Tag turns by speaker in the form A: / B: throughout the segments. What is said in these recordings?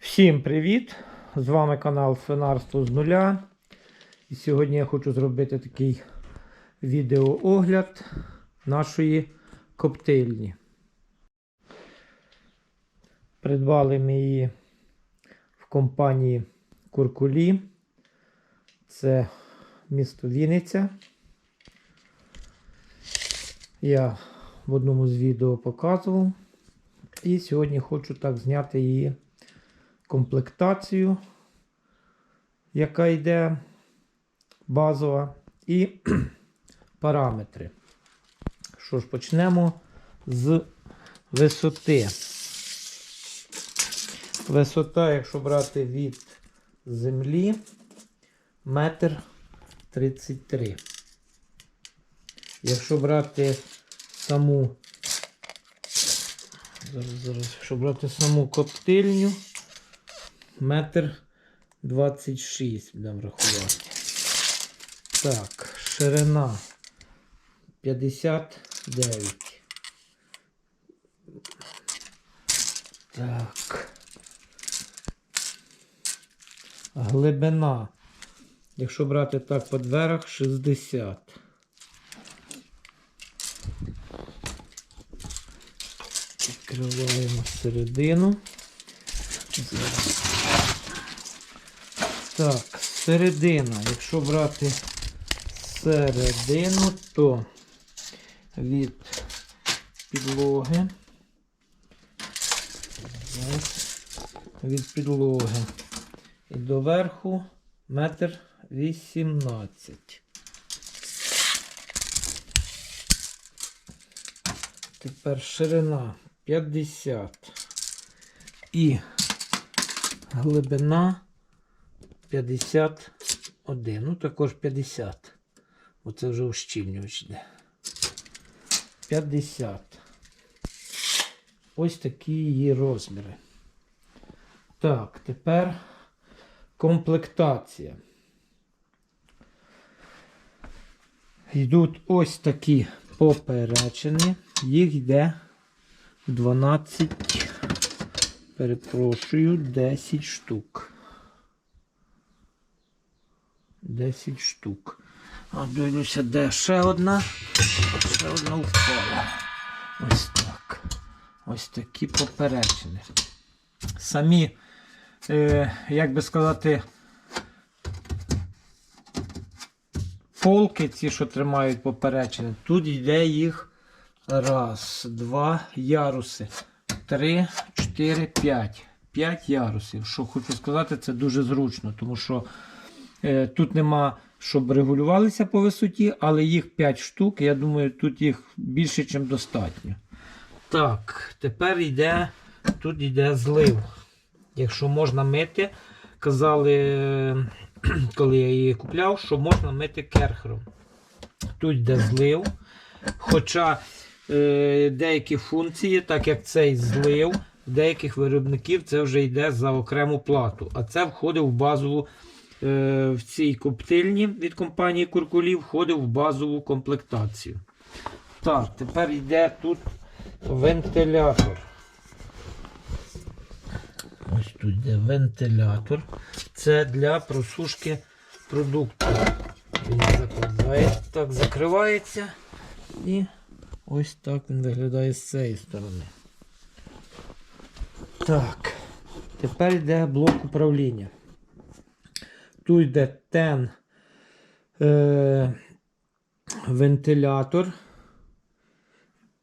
A: Всім привіт! З вами канал Свинарство з нуля. І сьогодні я хочу зробити такий відеоогляд нашої коптильні. Придбали ми її в компанії Куркулі. Це місто Вінниця. Я в одному з відео показував. І сьогодні хочу так зняти її комплектацію, яка йде базова, і параметри. Що ж, почнемо з висоти. Висота, якщо брати від землі, метр 33. Якщо брати саму Зараз, зараз, якщо брати саму коптильню, метр 26 будемо рахувати. Так, ширина 59. Так. Глибина. Якщо брати так по дверах, 60. Відкриваємо середину. Зараз. Так, середина. Якщо брати середину, то від підлоги. Зараз. Від підлоги і до верху метр вісімнадцять. Тепер ширина 50 і глибина 51. Ну, також 50. Оце вже ущільнювач йде. 50. Ось такі її розміри. Так, тепер комплектація. Йдуть ось такі поперечини. Їх йде 12, перепрошую, 10 штук. 10 штук. А дивлюся, де ще одна. Ще одна впала. Ось так. Ось такі поперечини. Самі, е, як би сказати, полки, ці, що тримають поперечини, тут йде їх раз, два яруси. Три, чотири, п'ять. П'ять ярусів. Що хочу сказати, це дуже зручно, тому що тут нема, щоб регулювалися по висоті, але їх 5 штук. Я думаю, тут їх більше, ніж достатньо. Так, тепер йде, тут йде злив. Якщо можна мити, казали, е, коли я її купляв, що можна мити керхером. Тут йде злив. Хоча е, деякі функції, так як цей злив, деяких виробників це вже йде за окрему плату. А це входить в базову е, в цій коптильні від компанії Куркулів, входить в базову комплектацію. Так, тепер йде тут вентилятор. Ось тут йде вентилятор. Це для просушки продукту. Він закладає, так закривається. І ось так він виглядає з цієї сторони. Так, тепер йде блок управління. Тут йде тен е, вентилятор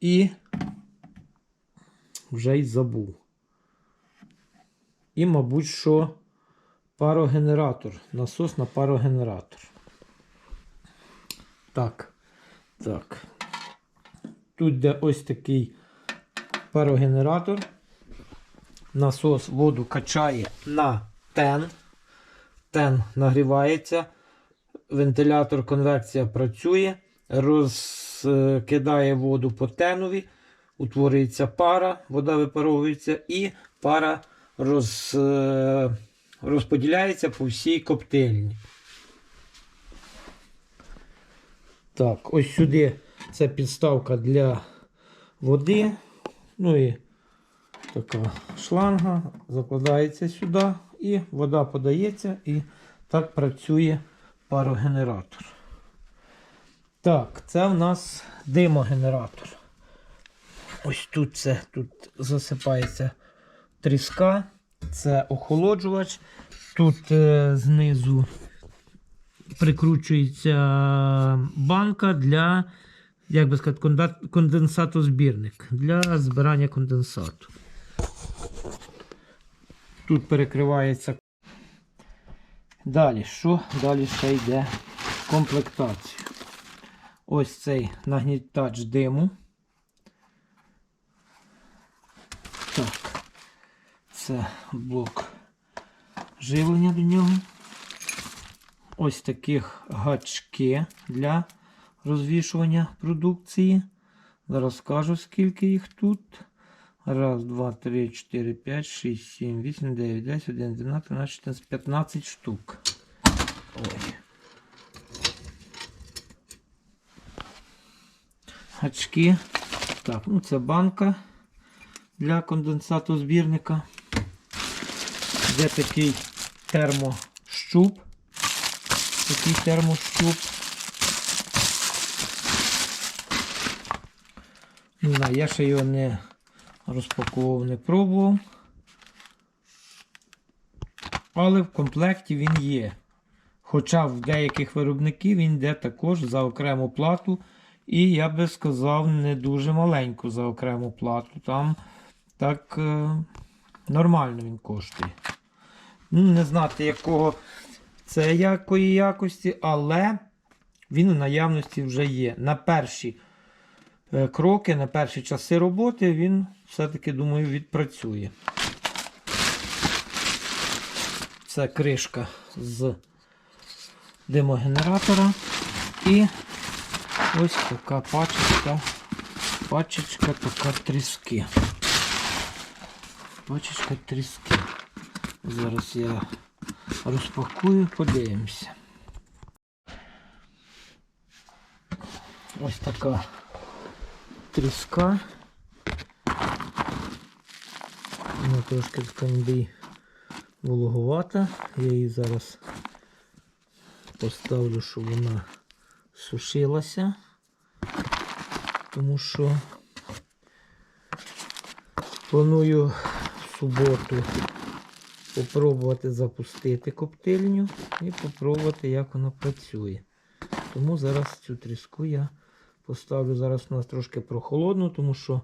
A: і вже й забув. І, мабуть, що парогенератор. Насос на парогенератор. Так. Так. Тут де ось такий парогенератор. Насос воду качає на тен. Тен нагрівається. Вентилятор конвекція працює, розкидає воду по тенові, утворюється пара, вода випаровується і пара роз, е, розподіляється по всій коптильні. Так, ось сюди це підставка для води. Ну і така шланга, закладається сюди і вода подається, і так працює парогенератор. Так, це в нас димогенератор. Ось тут це тут засипається тріска, це охолоджувач. Тут е, знизу прикручується банка для, як би сказати, конденсатозбірник для збирання конденсату. Тут перекривається. Далі, що далі ще йде в комплектацію? Ось цей нагнітач диму. Так, це блок живлення до нього. Ось таких гачки для розвішування продукції. Зараз скажу, скільки їх тут. Раз, два, три, чотири, п'ять, шість, сім, вісім, дев'ять, десять, один, дванадцять, тринадцять, чотирнадцять, п'ятнадцять штук. Ой. Гачки. Так, ну це банка для конденсату збірника. Де такий термощуп. Такий термощуп. Не знаю, я ще його не розпаковував, не пробував. Але в комплекті він є. Хоча в деяких виробників він йде також за окрему плату. І я би сказав, не дуже маленьку за окрему плату. Там так е, нормально він коштує. Ну, не знати, якого це якої якості, але він у наявності вже є. На перші е, кроки, на перші часи роботи він все-таки, думаю, відпрацює. Це кришка з димогенератора. І ось така пачечка, пачечка така тріски. Пачечка тріски. Зараз я розпакую, подивимося. Ось така тріска. Трошки сканбій вологовата. Я її зараз поставлю, щоб вона сушилася. Тому що планую в суботу попробувати запустити коптильню і попробувати, як вона працює. Тому зараз цю тріску я поставлю. Зараз у нас трошки прохолодно, тому що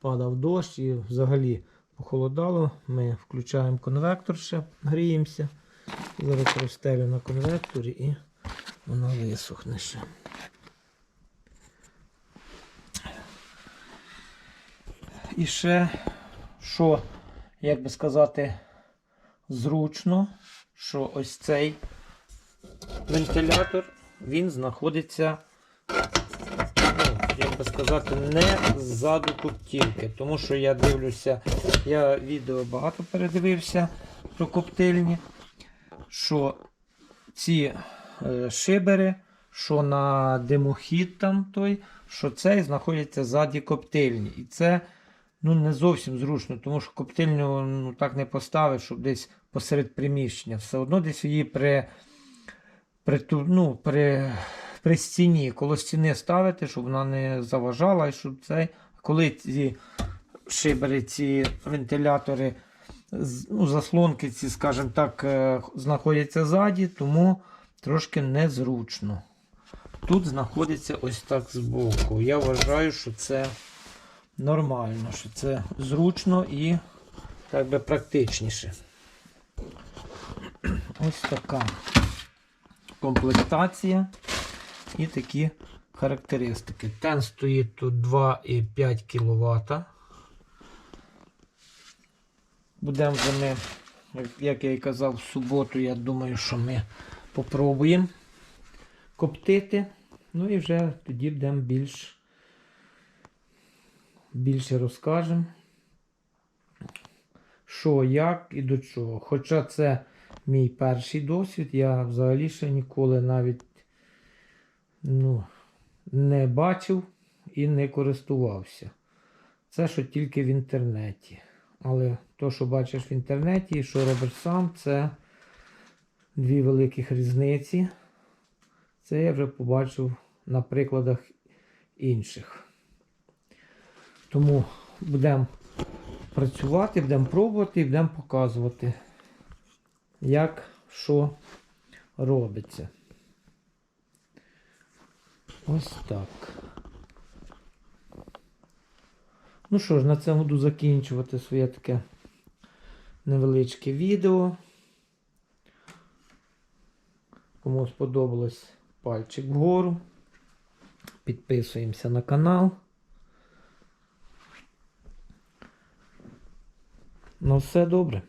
A: падав дощ і взагалі похолодало. Ми включаємо конвектор ще, гріємося. Зараз розстелю на конвекторі і вона висохне ще. І ще, що, як би сказати, зручно, що ось цей вентилятор, він знаходиться, сказати, не ззаду коптільки. Тому що я дивлюся, я відео багато передивився про коптильні, що ці е, шибери, що на димохід там той, що цей знаходиться ззаді коптильні. І це ну, не зовсім зручно, тому що коптильню ну, так не поставиш, щоб десь посеред приміщення. Все одно десь її при, при, ну, при, при стіні, коло стіни ставити, щоб вона не заважала, і щоб цей, коли ці шибери, ці вентилятори, ну, заслонки ці, скажімо так, е, знаходяться ззаді, тому трошки незручно. Тут знаходиться ось так збоку. Я вважаю, що це нормально, що це зручно і так би практичніше. Ось така комплектація і такі характеристики. Тен стоїть тут 2,5 кВт. Будемо вже ми, як- я і казав, в суботу, я думаю, що ми попробуємо коптити. Ну і вже тоді будемо більш більше розкажемо, що, як і до чого. Хоча це мій перший досвід, я взагалі ще ніколи навіть ну, не бачив і не користувався Це що тільки в інтернеті. Але то, що бачиш в інтернеті і що робиш сам, це дві великих різниці. Це я вже побачив на прикладах інших. Тому будемо працювати, будемо пробувати і будемо показувати, як що робиться. Ось так. Ну що ж, на цьому буду закінчувати своє таке невеличке відео. Кому сподобалось пальчик вгору. Підписуємося на канал. Ну, все добре.